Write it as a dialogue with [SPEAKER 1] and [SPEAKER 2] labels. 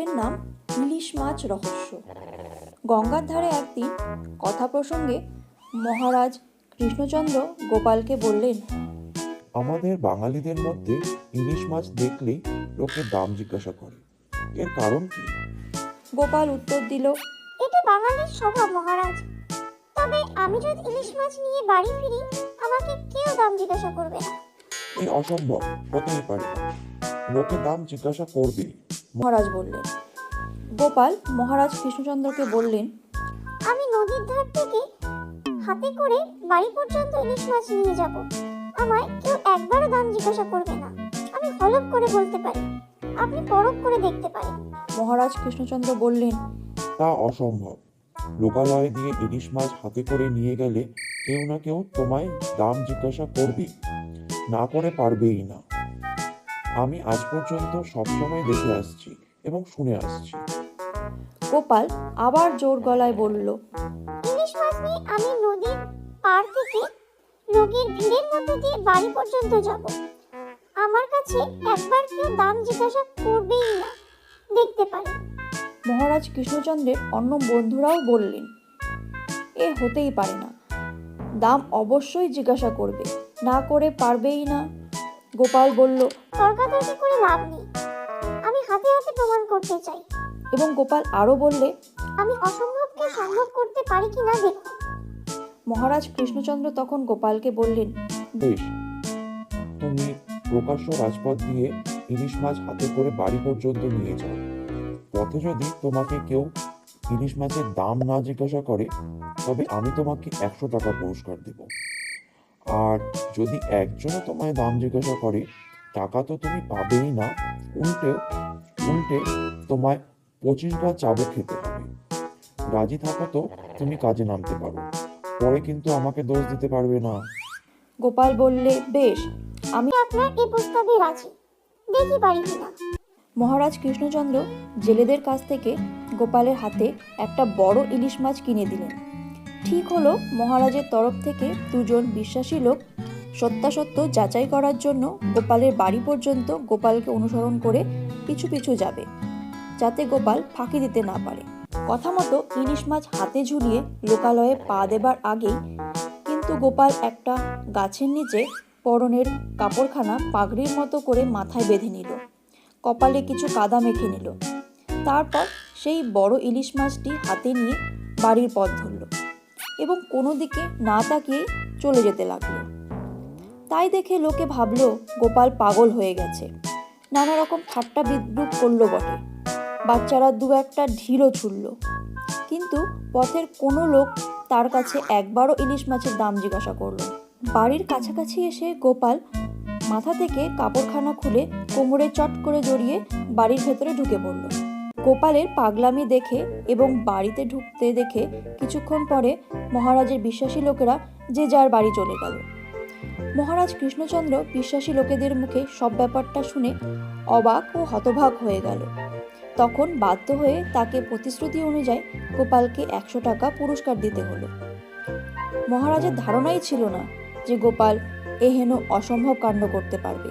[SPEAKER 1] গল্পের নাম ইলিশ মাছ রহস্য। গঙ্গার ধারে একদিন কথা প্রসঙ্গে মহারাজ কৃষ্ণচন্দ্র গোপালকে বললেন
[SPEAKER 2] আমাদের বাঙালিদের মধ্যে ইলিশ মাছ দেখলেই লোকে দাম জিজ্ঞাসা করে। এর কারণ কি?
[SPEAKER 1] গোপাল উত্তর দিল
[SPEAKER 3] এটা বাঙালির স্বভাব মহারাজ। তবে আমি যদি ইলিশ মাছ নিয়ে বাড়ি ফিরি আমাকে কেউ দাম জিজ্ঞাসা করবে না।
[SPEAKER 2] এই অসম্ভব হতেই পারে। লোকে দাম জিজ্ঞাসা করবে
[SPEAKER 1] মহারাজ বললেন। গোপাল মহারাজ কৃষ্ণচন্দ্রকে বললেন
[SPEAKER 3] আমি নদীর ধার থেকে হাতে করে বাড়ি পর্যন্ত ইলিশ মাছ নিয়ে যাব। আমায় কেউ একবারও দাম জিজ্ঞাসা করবে না। আমি হলপ করে বলতে পারি। আপনি পরখ করে দেখতে পারেন।
[SPEAKER 1] মহারাজ কৃষ্ণচন্দ্র বললেন
[SPEAKER 2] তা অসম্ভব। লোকালয়ে দিয়ে ইলিশ মাছ হাতে করে নিয়ে গেলে কেউ না কেউ তোমায় দাম জিজ্ঞাসা করবে না করে পারবেই না। আমি আজ পর্যন্ত সবসময় দেখে আসছি এবং শুনে আসছি।
[SPEAKER 1] গোপাল আবার জোর গলায় বলল
[SPEAKER 3] ইলিশ মাছ নিয়ে আমি নদীর পার থেকে লোকের ভিড়ের মধ্যে দিয়ে বাড়ি পর্যন্ত যাব। আমার কাছে একবার কেউ দাম জিজ্ঞাসা করবেই না। দেখতে পারেন।
[SPEAKER 1] মহারাজ কৃষ্ণচন্দ্রের অন্য বন্ধুরাও বললেন এ হতেই পারে না। দাম অবশ্যই জিজ্ঞাসা করবে না করে পারবেই না। গোপাল বলল
[SPEAKER 3] তর্কাতর্কি করে লাভ নেই। আমি হাতে হাতে প্রমাণ করতে চাই।
[SPEAKER 1] এবং গোপাল আরও বললে
[SPEAKER 3] আমি অসম্ভবকে সম্ভব করতে পারি কিনা দেখুন।
[SPEAKER 1] মহারাজ কৃষ্ণচন্দ্র তখন গোপালকে বললেন
[SPEAKER 2] বেশ তুমি প্রকাশ্য রাজপথ দিয়ে ইলিশ মাছ হাতে করে বাড়ি পর্যন্ত নিয়ে যাও। পথে যদি তোমাকে কেউ ইলিশ মাছের দাম না জিজ্ঞাসা করে তবে আমি তোমাকে একশো টাকা পুরস্কার দেব। আর যদি একজনও তোমায় দাম জিজ্ঞাসা করে টাকা তো তুমি পাবেই না উল্টে উল্টে তোমায় পঁচিশ বার চাবুক খেতে হবে। রাজি থাকো তো তুমি কাজে নামতে পারো। পরে কিন্তু আমাকে দোষ দিতে পারবে না।
[SPEAKER 1] গোপাল বললে বেশ আমি
[SPEAKER 3] আমি আপনার এই প্রস্তাবে রাজি। দেখি পারি কিনা।
[SPEAKER 1] মহারাজ কৃষ্ণচন্দ্র জেলেদের কাছ থেকে গোপালের হাতে একটা বড় ইলিশ মাছ কিনে দিলেন। ঠিক হলো মহারাজের তরফ থেকে দুজন বিশ্বাসী লোক সত্যাসত্য যাচাই করার জন্য গোপালের বাড়ি পর্যন্ত গোপালকে অনুসরণ করে পিছু পিছু যাবে, যাতে গোপাল ফাঁকি দিতে না পারে। কথা মতো ইলিশ মাছ হাতে ঝুলিয়ে লোকালয়ে পা দেবার আগেই কিন্তু গোপাল একটা গাছের নিচে পরনের কাপড়খানা পাগড়ির মতো করে মাথায় বেঁধে নিল। কপালে কিছু কাদা মেখে নিল। তারপর সেই বড় ইলিশ মাছটি হাতে নিয়ে বাড়ির পথ ধরল। এবং কোনো দিকে না তাকিয়ে চলে যেতে লাগল। তাই দেখে লোকে ভাবলো, গোপাল পাগল হয়ে গেছে। নানা রকম ঠাট্টা বিদ্রুপ করল বটে। বাচ্চারা দু একটা ঢিলও ছুড়ল। কিন্তু পথের কোনো লোক তার কাছে একবারও ইলিশ মাছের দাম জিজ্ঞাসা করল। বাড়ির কাছাকাছি এসে গোপাল মাথা থেকে কাপড়খানা খুলে কোমরে চট করে জড়িয়ে বাড়ির ভেতরে ঢুকে পড়ল। গোপালের পাগলামি দেখে এবং বাড়িতে ঢুকতে দেখে কিছুক্ষণ পরে মহারাজের বিশ্বাসী লোকেরা যে যার বাড়ি চলে গেল। মহারাজ কৃষ্ণচন্দ্র বিশ্বাসী লোকেদের মুখে সব ব্যাপারটা শুনে অবাক ও হতভাগ হয়ে গেল। তখন বাধ্য হয়ে তাকে প্রতিশ্রুতি অনুযায়ী গোপালকে একশো টাকা পুরস্কার দিতে হলো। মহারাজের ধারণাই ছিল না যে গোপাল এহেন অসম্ভব কাণ্ড করতে পারবে।